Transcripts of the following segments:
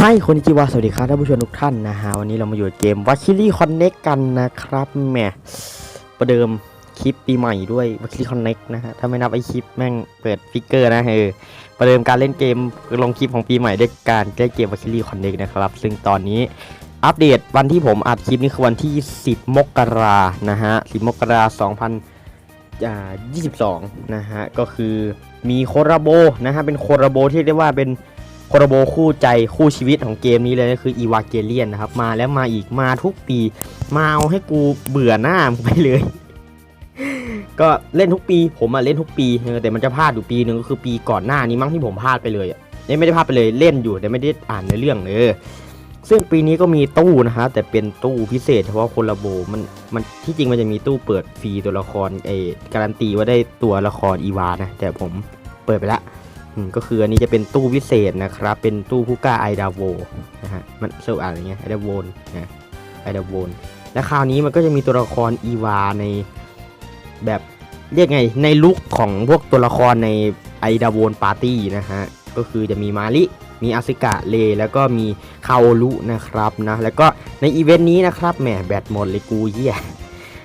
ไฮคนนิจิวาสวัสดีครับท่านผู้ชมทุกท่านนะฮะวันนี้เรามาอยู่เกมวัคคิลี่คอนเน็กกันนะครับแหมประเดิมคลิปปีใหม่ด้วยวัคคิลี่คอนเน็กนะฮะถ้าไม่นับไอคลิปแม่งเปิดฟิกเกอร์นะเออประเดิมการเล่นเกมลงคลิปของปีใหม่ด้วยการเล่นเกมวัคคิลี่คอนเน็กนะครับ ซึ่งตอนนี้อัปเดตวันที่ผมอัดคลิปนี้คือวันที่ 10 มกรานะฮะ 10 มกราคม2000อ่า22นะฮะก็คือมีโคราโบนะฮะเป็นโคราโบที่เรียกว่าเป็น โครโบคู่ใจคู่ชีวิตของเกมนี้เลยก็คืออีวาเกเลียนนะครับ มาแล้วมาอีกมาทุกปี มาเอาให้กูเบื่อหน้ามึงไปเลย ก็เล่นทุกปี ผมมาเล่นทุกปีแต่มันจะพลาดอยู่ปีหนึ่งก็คือปีก่อนหน้านี้มั้งที่ผมพลาดไปเลยอะเอ้ยไม่ได้พลาดไปเลยเล่นอยู่แต่ไม่ได้อ่านในเรื่องเออซึ่งปีนี้ก็มีตู้นะฮะแต่เป็นตู้พิเศษเฉพาะโคราโบมันมันที่จริงมันจะมีตู้เปิดฟรีตัวละครไอการันตีว่าได้ตัวละครอีวานะแต่ผมเปิดไปละอืม ก็คืออันนี้จะเป็นตู้พิเศษนะครับ เป็นตู้ผู้กล้าไอดาโวนะฮะ มันเซลอ่านอะไรเงี้ยไอดาโวนนะไอดาโวนและคราวนี้มันก็จะมีตัวละครอีวาในแบบเรียกไงในลุคของพวกตัวละครในไอดาโวนปาร์ตี้นะฮะ ก็คือจะมีมาริมีอาซิกะเล แล้วก็มีคาโอรุนะครับนะ แล้วก็ในอีเวนต์นี้นะครับแหมแบตหมดเลยกูเหี้ย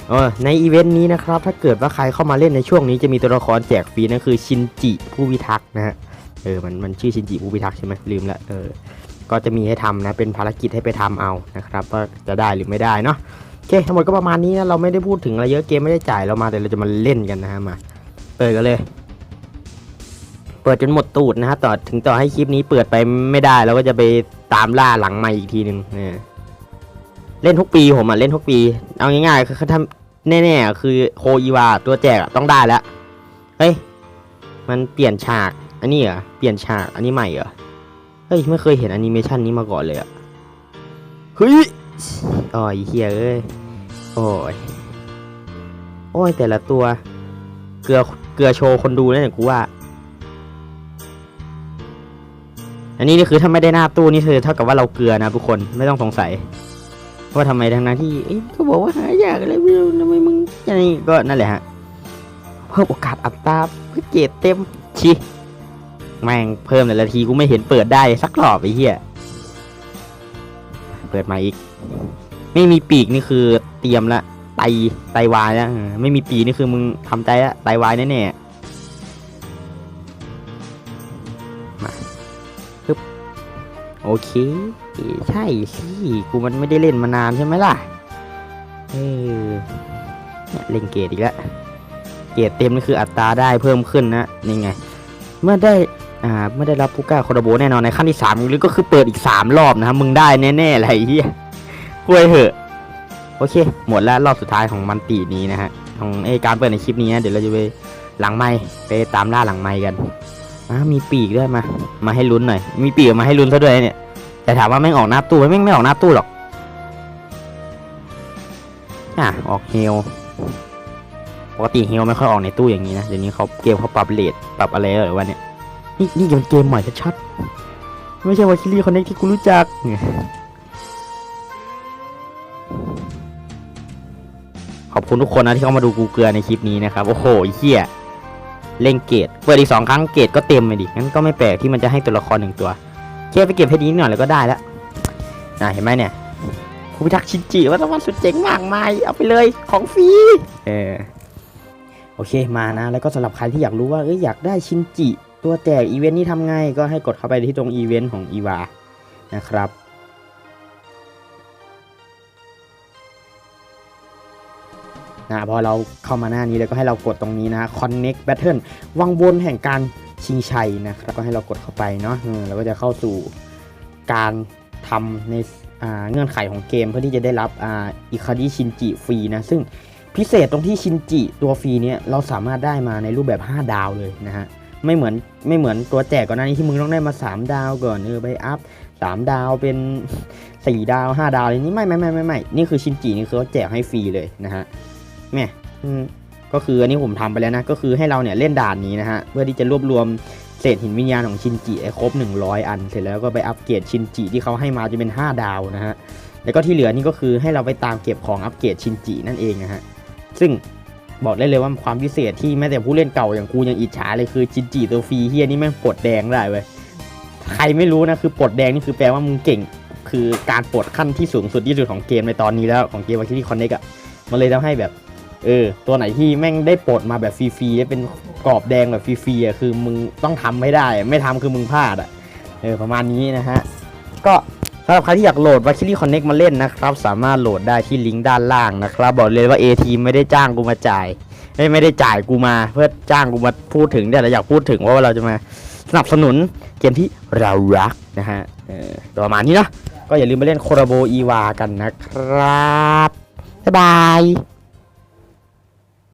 เออในอีเวนต์นี้นะครับ ถ้าเกิดว่าใครเข้ามาเล่นในช่วงนี้จะมีตัวละครแจกฟรีนั่นคือชินจิผู้พิทักษ์นะฮะ เออมันมันชื่อชินจิผู้พิทักษ์ใช่ไหมลืมละเออก็จะมีให้ทำนะเป็นภารกิจให้ไปทำเอานะครับว่าจะได้หรือไม่ได้เนาะโอเคทั้งหมดก็ประมาณนี้นะเราไม่ได้พูดถึงอะไรเยอะเกมไม่ได้จ่ายเรามาแต่เราจะมาเล่นกันนะฮะมาเปิดกันเลย เปิดจนหมดตูดนะฮะต่อถึงต่อให้คลิปนี้เปิดไปไม่ได้เราก็จะไปตามล่าหลังใหม่อีกทีหนึ่งเนี่ยเล่นทุกปีผมอะเล่นทุกปี เอาง่ายๆคือถ้าแน่ๆคือโคอีวาตัวแจกต้องได้แล้วเฮ้ยมันเปลี่ยนฉาก อันนี้เหรอ เปลี่ยนฉาก อันนี้ใหม่เหรอ เฮ้ย ไม่เคยเห็นแอนิเมชันนี้มาก่อนเลยอะเฮ้ยอ๋อไอ้เฮียเอ้ย โอ้ย โอ้ย แต่ละตัว เกลือ เกลือโชว์คนดูเนี่ยกูว่า อันนี้นี่คือถ้าไม่ได้หน้าตู้นี่คือเท่ากับว่าเราเกลือนะทุกคน ไม่ต้องสงสัยว่าทำไมทางนั้นที่เอ๊ะก็บอกว่าหายากอะไรไม่รู้ทำไมมึงอย่างนี้ก็นั่นแหละฮะ เพิ่มโอกาสอัตราเพื่อเกรดเต็มชิ แม่งเพิ่มแต่ละทีกูไม่เห็นเปิดได้สักรอบไอ้เหี้ยเปิดมาอีก ไม่มีปีกนี่คือเตรียมละไตไตวายแล้วไม่มีปีกนี่คือมึงทำใจละไตวายแน่ๆโอเค ใช่สิกูมันไม่ได้เล่นมานานใช่ไหมล่ะเออเนี่ยเล่นเกรดอีกแล้วเกรดเต็มนี่คืออัตราได้เพิ่มขึ้นนะนี่ไง เมื่อได้ อ่าเมื่อได้รับผู้กล้าโคโดโบแน่นอนในขั้นที่สามหรือก็คือเปิดอีกสามรอบนะครับมึงได้แน่ๆอะไรเฮียกล้วยเหอะ โอเค หมดแล้วรอบสุดท้ายของมันตีนี้นะฮะของไอการเปิดในคลิปนี้นะเดี๋ยวเราจะไปหลังไม้ไปตามล่าหลังไม้กันอ่ามีปีกด้วยมา มาให้ลุ้นหน่อย มีปีกมาให้ลุ้นซะด้วยเนี่ย แต่ถามว่าแม่งออกหน้าตู้ไหมแม่งไม่ออกหน้าตู้หรอกอะออกเฮลปกติเฮลไม่ค่อยออกในตู้อย่างนี้นะเดี๋ยวนี้เขาเกมเขาปรับเลทปรับอะไรหรือวะเนี่ย นี่นี่เป็นเกมใหม่ชัดๆไม่ใช่วาคิลี่คอนเนคที่กูรู้จักเนี่ยขอบคุณทุกคนนะที่เข้ามาดูกูเกลือในคลิปนี้นะครับโอ้โหเฮียเล่นเกตเปิดอีกสองครั้งเกตก็เต็มเลยดิงั้นก็ไม่แปลกที่มันจะให้ตัวละครหนึ่งตัวแค่ไปเก็บให้ดีหน่อยแล้วก็ได้แล้วน่ะเห็นไหมเนี่ยผู้พิทักษ์ชินจิว่าต้องวันสุดเจ๋งมากมายเอาไปเลยของฟรีเออโอเคมานะ แล้วก็สำหรับใครที่อยากรู้ว่าเอ้ยอยากได้ชินจิ ตัวแจกอีเวนต์นี้ทำไงก็ให้กดเข้าไปที่ตรงอีเวนต์ของอีวานะครับนะพอเราเข้ามาหน้านี้แล้วก็ให้เรากดตรงนี้นะ Connect Battle วังวนแห่งการชิงชัยนะครับก็ให้เรากดเข้าไปเนาะเราก็จะเข้าสู่การทำในเงื่อนไขของเกมเพื่อที่จะได้รับอิคาดิชินจิฟรีนะซึ่งพิเศษตรงที่ชินจิตัวฟรีเนี่ยเราสามารถได้มาในรูปแบบ 5 ดาวเลยนะฮะ ไม่เหมือนไม่เหมือนตัวแจกก่อนหน้านี้ที่มึงต้องได้มา 3 ดาวก่อนเออไปอัพ3ดาวเป็น 4 ดาว 5 ดาวอะไรนี้ไม่ไม่ไม่ไม่ไม่นี่คือชินจินี่คือเขาแจกให้ฟรีเลยนะฮะแม่ก็คืออันนี้ผมทำไปแล้วนะก็คือให้เราเนี่ยเล่นด่านนี้นะฮะเพื่อที่จะรวบรวมเศษหินวิญญาณของชินจิให้ครบ 100 อัน เสร็จแล้วก็ไปอัปเกรดชินจิที่เขาให้มาจะเป็น 5 ดาวนะฮะแล้วก็ที่เหลือนี่ก็คือให้เราไปตามเก็บของอัปเกรดชินจินั่นเองนะฮะซึ่ง บอกได้เลยว่าความพิเศษที่แม้แต่ผู้เล่นเก่าอย่างกูยังอิจฉาเลยคือชินจิตัวฟรีเฮียนี่แม่งปลดแดงได้เว้ยใครไม่รู้นะคือปลดแดงนี่คือแปลว่ามึงเก่ง คือการปลดขั้นที่สูงสุดที่สุดของเกมในตอนนี้แล้วของเกมวาคิลี่คอนเน็กอะมันเลยทำให้แบบ เออ ตัวไหนที่แม่งได้ปลดมาแบบฟรีๆเป็นกรอบแดงแบบฟรีๆอะคือมึงต้องทำไม่ได้ ไม่ทำคือมึงพลาดอะเออประมาณนี้นะฮะก็ สำหรับใครที่อยากโหลด v a k i l y Connect มาเล่นนะครับ สามารถโหลดได้ที่ลิงก์ด้านล่างนะครับ บอกเลยว่า A อทีไม่ได้จ้างกูมาจ่าย ไม่ไม่ได้จ่ายกูมา เพื่อจ้างกูมาพูดถึงเนี่ยเราอยากพูดถึงว่าเราจะมาสนับสนุนเกมที่เรารักนะฮะประมาณนี้เนาะก็อย่าลืมไปเล่นโคราโบอีวากันนะครับบ๊ายบาย